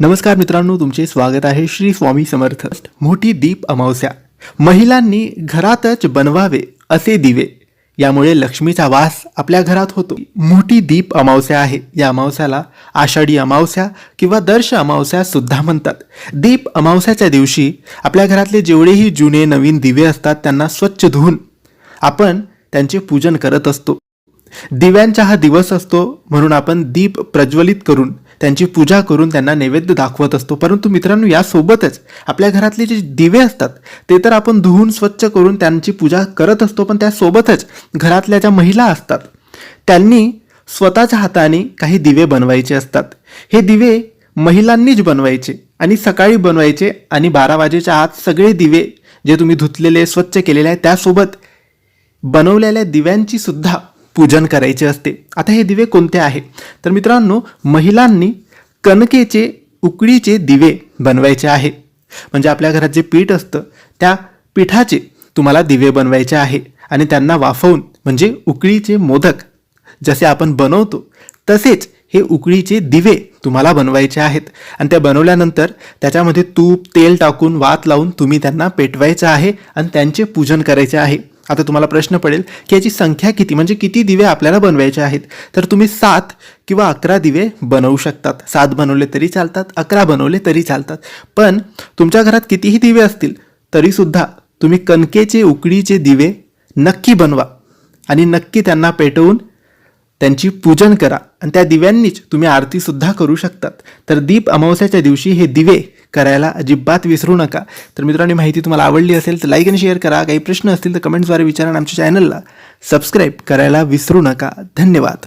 नमस्कार मित्रांनो तुमचे स्वागत आहे श्री स्वामी समर्थ. मोठी दीप अमावस्या. महिलांनी घरातच बनवावे असे दिवे. यामुळे लक्ष्मीचा वास आपल्या घरात होतो. मोठी दीप अमावस्या आहे. या अमावस्याला आषाढी अमावस्या किंवा दर्श अमावस्या सुद्धा म्हणतात. दीप अमावस्याच्या दिवशी आपल्या घरातले जेवढेही जुने नवीन दिवे असतात त्यांना स्वच्छ धुवून आपण त्यांचे पूजन करत असतो. दिव्यांचा हा दिवस असतो म्हणून आपण दीप प्रज्वलित करून त्यांची पूजा करून त्यांना नैवेद्य दाखवत असतो. परंतु मित्रांनो यासोबतच आपल्या घरातले जे दिवे असतात ते तर आपण धुवून स्वच्छ करून त्यांची पूजा करत असतो पण त्यासोबतच घरातल्या ज्या महिला असतात त्यांनी स्वतःच्या हाताने काही दिवे बनवायचे असतात. हे दिवे महिलांनीच बनवायचे आणि सकाळी बनवायचे आणि बारा वाजेच्या आत सगळे दिवे जे तुम्ही धुतलेले स्वच्छ केलेले आहेत त्यासोबत बनवलेल्या दिव्यांची सुद्धा पूजन करायचे असते. आता हे दिवे कोणते आहे तर मित्रांनो महिलांनी कणकेचे उकडीचे दिवे बनवायचे आहे म्हणजे आपल्या घरात जे पीठ असतं त्या पिठाचे तुम्हाला दिवे बनवायचे आहे आणि त्यांना वाफवून म्हणजे उकळीचे मोदक जसे आपण बनवतो तसेच हे उकळीचे दिवे तुम्हाला बनवायचे आहेत. आणि त्या बनवल्यानंतर त्याच्यामध्ये तूप तेल टाकून वात लावून तुम्ही त्यांना पेटवायचं आहे आणि त्यांचे पूजन करायचे आहे. आता तुम्हाला प्रश्न पडेल की याची संख्या किती? म्हणजे किती दिवे आपल्याला बनवायचे आहेत? तर तुम्ही सात किंवा अकरा दिवे बनवू शकतात. सात बनवले तरी चालतात अकरा बनवले तरी चालतात. पण तुमच्या घरात कितीही दिवे असतील तरीसुद्धा तुम्ही कणकेचे उकडीचे दिवे नक्की बनवा. आणि नक्की त्यांना पेटवून त्यांची पूजन करा. आणि त्या दिव्यांनीच तुम्ही आरतीसुद्धा करू शकतात. तर दीप अमावस्याच्या दिवशी हे दिवे करायला अजिबात विसरू नका. तर मित्रांनो माहिती तुम्हाला आवडली असेल तर लाईक आणि शेअर करा. काही प्रश्न असतील तर कमेंट्सद्वारे विचारा आणि आमच्या चॅनलला सबस्क्राईब करायला विसरू नका. धन्यवाद.